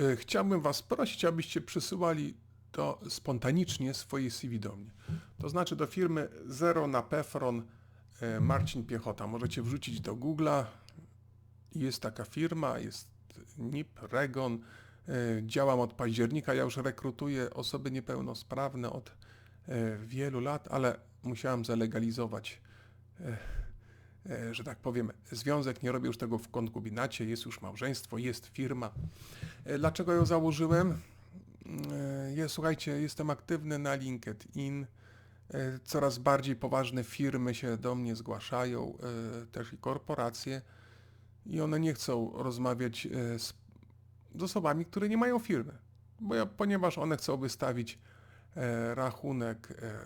E, Chciałbym Was prosić, abyście przesyłali to spontanicznie swoje CV do mnie. To znaczy do firmy Zero na Pefron e, Marcin Piechota. Możecie wrzucić do Google'a. Jest taka firma, jest NIP, Regon. E, Działam od października. Ja już rekrutuję osoby niepełnosprawne od wielu lat, ale musiałem zalegalizować że tak powiem, związek, nie robię już tego w konkubinacie, jest już małżeństwo, jest firma. E, Dlaczego ją założyłem? E, Jest, słuchajcie, jestem aktywny na LinkedIn. E, Coraz bardziej poważne firmy się do mnie zgłaszają, e, też i korporacje, i one nie chcą rozmawiać e, z, z osobami, które nie mają firmy, bo ja, ponieważ one chcą wystawić e, rachunek e,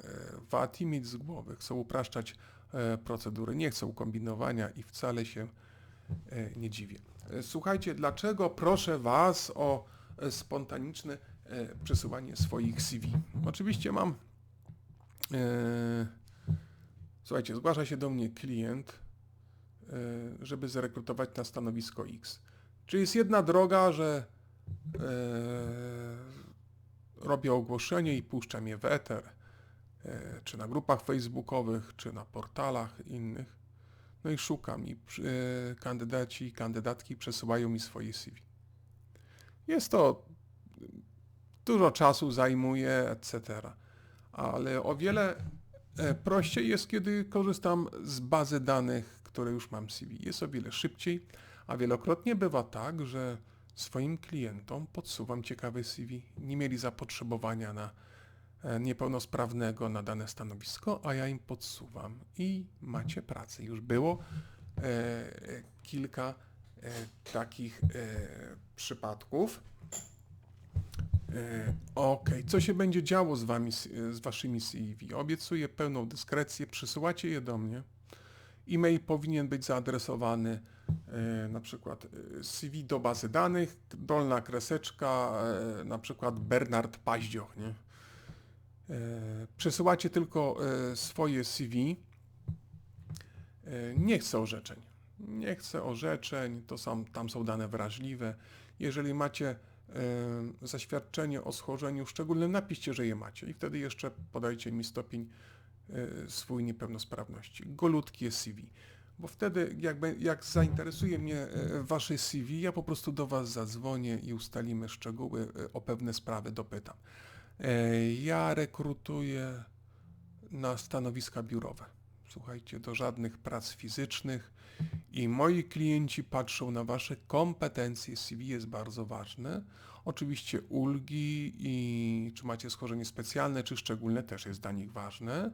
VAT i mieć z głowy, chcą upraszczać e, procedury, nie chcą kombinowania i wcale się e, nie dziwię. E, Słuchajcie, dlaczego proszę Was o e, spontaniczne e, przesyłanie swoich CV? Oczywiście mam. e, Słuchajcie, zgłasza się do mnie klient, e, żeby zarekrutować na stanowisko X. Czy jest jedna droga, że e, robię ogłoszenie i puszczam je w eter, e, czy na grupach facebookowych, czy na portalach innych. No i szukam i e, kandydaci i kandydatki przesyłają mi swoje CV. Jest to dużo czasu zajmuje, etc. Ale o wiele e, prościej jest, kiedy korzystam z bazy danych, które już mam CV. Jest o wiele szybciej, a wielokrotnie bywa tak, że swoim klientom podsuwam ciekawe CV. Nie mieli zapotrzebowania na e, niepełnosprawnego na dane stanowisko, a ja im podsuwam i macie pracę. Już było e, e, kilka e, takich e, przypadków. E, Okej, co się będzie działo z wami, z waszymi CV? Obiecuję pełną dyskrecję, przysyłacie je do mnie. E-mail powinien być zaadresowany e, na przykład e, CV do bazy danych, dolna kreseczka, e, na przykład Bernard Paździoch, nie? Przesyłacie tylko swoje CV. Nie chcę orzeczeń. Nie chcę orzeczeń, to są, tam są dane wrażliwe. Jeżeli macie zaświadczenie o schorzeniu szczególnym, napiszcie, że je macie i wtedy jeszcze podajcie mi stopień swój niepełnosprawności. Golutkie CV. Bo wtedy, jak, jak zainteresuje mnie e, wasze CV, ja po prostu do was zadzwonię i ustalimy szczegóły, e, o pewne sprawy dopytam. E, Ja rekrutuję na stanowiska biurowe. Słuchajcie, do żadnych prac fizycznych i moi klienci patrzą na wasze kompetencje. CV jest bardzo ważne. Oczywiście ulgi i czy macie schorzenie specjalne czy szczególne też jest dla nich ważne,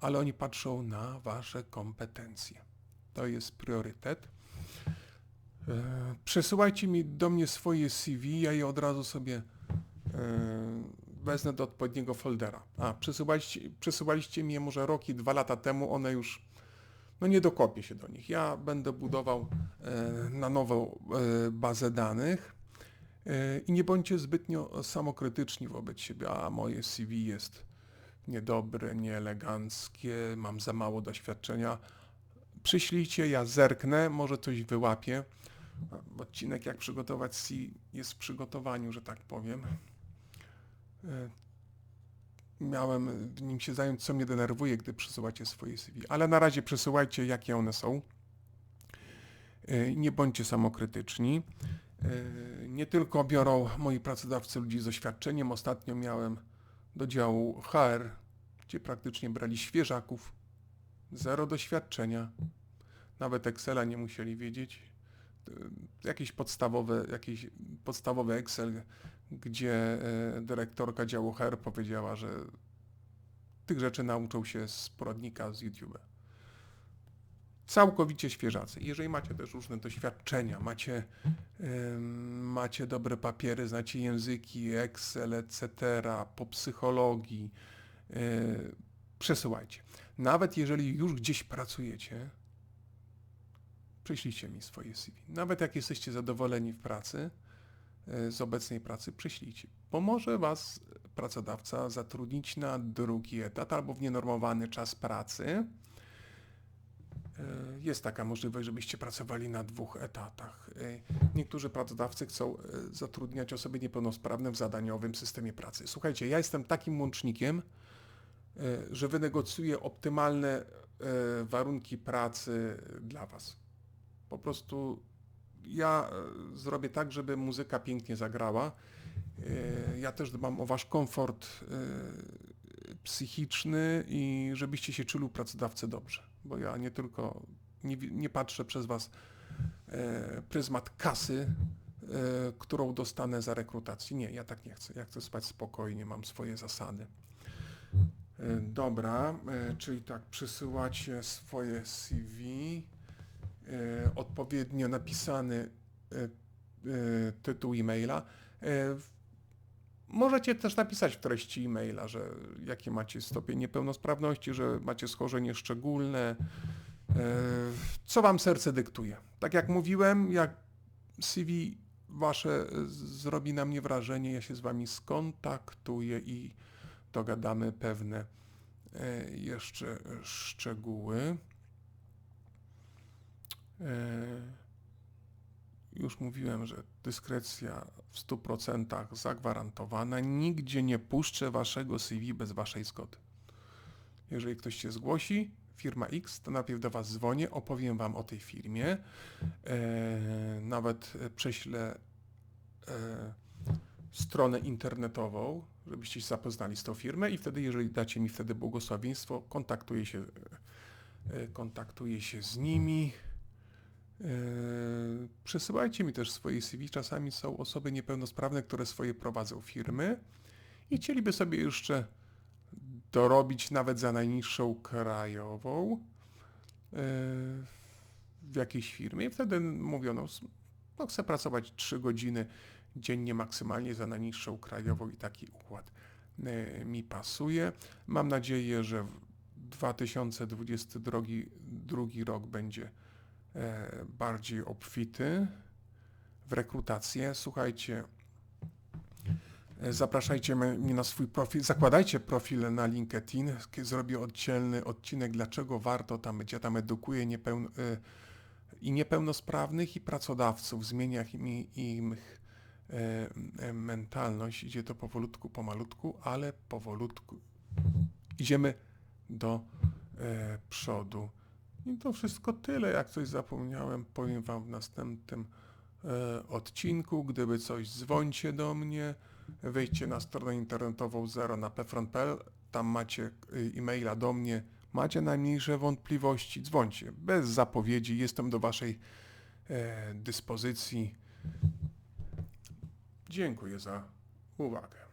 ale oni patrzą na wasze kompetencje. To jest priorytet. E, Przesyłajcie mi do mnie swoje CV, ja je od razu sobie e, wezmę do odpowiedniego foldera. A, przesyłaliście, przesyłaliście mi je może rok i dwa lata temu, one już, no nie dokopię się do nich. Ja będę budował e, na nową bazę danych i nie bądźcie zbytnio samokrytyczni wobec siebie, a moje CV jest niedobre, nieeleganckie, mam za mało doświadczenia. Przyślijcie, ja zerknę, może coś wyłapię. Odcinek jak przygotować CV jest w przygotowaniu, że tak powiem. E, Miałem nim się zająć, co mnie denerwuje, gdy przesyłacie swoje CV. Ale na razie przesyłajcie, jakie one są. E, Nie bądźcie samokrytyczni. E, Nie tylko biorą moi pracodawcy ludzi z doświadczeniem. Ostatnio miałem do działu HR, gdzie praktycznie brali świeżaków, zero doświadczenia. Nawet Excela nie musieli wiedzieć. E, Jakieś podstawowe, jakiś podstawowy Excel, gdzie e, dyrektorka działu HR powiedziała, że tych rzeczy nauczył się z poradnika z YouTube. Całkowicie świeżacy. Jeżeli macie też różne doświadczenia, macie, em, macie dobre papiery, znacie języki, Excel, etc., po psychologii, e, przesyłajcie. Nawet jeżeli już gdzieś pracujecie, przyślijcie mi swoje CV. Nawet jak jesteście zadowoleni w pracy, e, z obecnej pracy, przyślijcie. Pomoże Was pracodawca zatrudnić na drugi etat albo w nienormowany czas pracy. E, Jest taka możliwość, żebyście pracowali na dwóch etatach. E, Niektórzy pracodawcy chcą e, zatrudniać osoby niepełnosprawne w zadaniowym systemie pracy. Słuchajcie, ja jestem takim łącznikiem, że wynegocjuję optymalne warunki pracy dla Was. Po prostu ja zrobię tak, żeby muzyka pięknie zagrała. Ja też dbam o Wasz komfort psychiczny i żebyście się czuli pracodawcy dobrze, bo ja nie tylko nie, nie patrzę przez Was e, pryzmat kasy, e, którą dostanę za rekrutację. Nie, ja tak nie chcę. Ja chcę spać spokojnie, mam swoje zasady. E, Dobra, e, czyli tak, przysyłacie swoje CV, e, odpowiednio napisany e, tytuł e-maila. Możecie też napisać w treści e-maila, że jakie macie stopień niepełnosprawności, że macie schorzenie szczególne, e, co wam serce dyktuje. Tak jak mówiłem, jak CV wasze e, zrobi na mnie wrażenie, ja się z wami skontaktuję i dogadamy pewne e, jeszcze szczegóły. Już mówiłem, że dyskrecja w 100% zagwarantowana. Nigdzie nie puszczę waszego CV bez waszej zgody. Jeżeli ktoś się zgłosi, firma X, to najpierw do was dzwonię, opowiem wam o tej firmie. E, nawet prześlę e, stronę internetową, żebyście się zapoznali z tą firmą i wtedy, jeżeli dacie mi wtedy błogosławieństwo, kontaktuję się, e, kontaktuję się z nimi. Yy, Przesyłajcie mi też swoje CV. Czasami są osoby niepełnosprawne, które swoje prowadzą firmy i chcieliby sobie jeszcze dorobić nawet za najniższą krajową yy, w jakiejś firmie. I wtedy mówią, no, chcę pracować 3 godziny dziennie maksymalnie za najniższą krajową i taki układ yy, mi pasuje. Mam nadzieję, że w 2022 drugi rok będzie e, bardziej obfity w rekrutację. Słuchajcie, e, zapraszajcie mnie na swój profil, zakładajcie profil na LinkedIn. Zrobię oddzielny odcinek, dlaczego warto tam być. Ja tam edukuję niepełn, e, i niepełnosprawnych, i pracodawców. Zmienia im, ich e, e, mentalność. Idzie to powolutku, pomalutku, ale powolutku idziemy do e, przodu. I to wszystko tyle. Jak coś zapomniałem, powiem Wam w następnym e, odcinku. Gdyby coś, dzwońcie do mnie. Wejdźcie na stronę internetową zero na pfront.pl. Tam macie y, e-maila do mnie. Macie najmniejsze wątpliwości, dzwońcie. Bez zapowiedzi. Jestem do Waszej e, dyspozycji. Dziękuję za uwagę.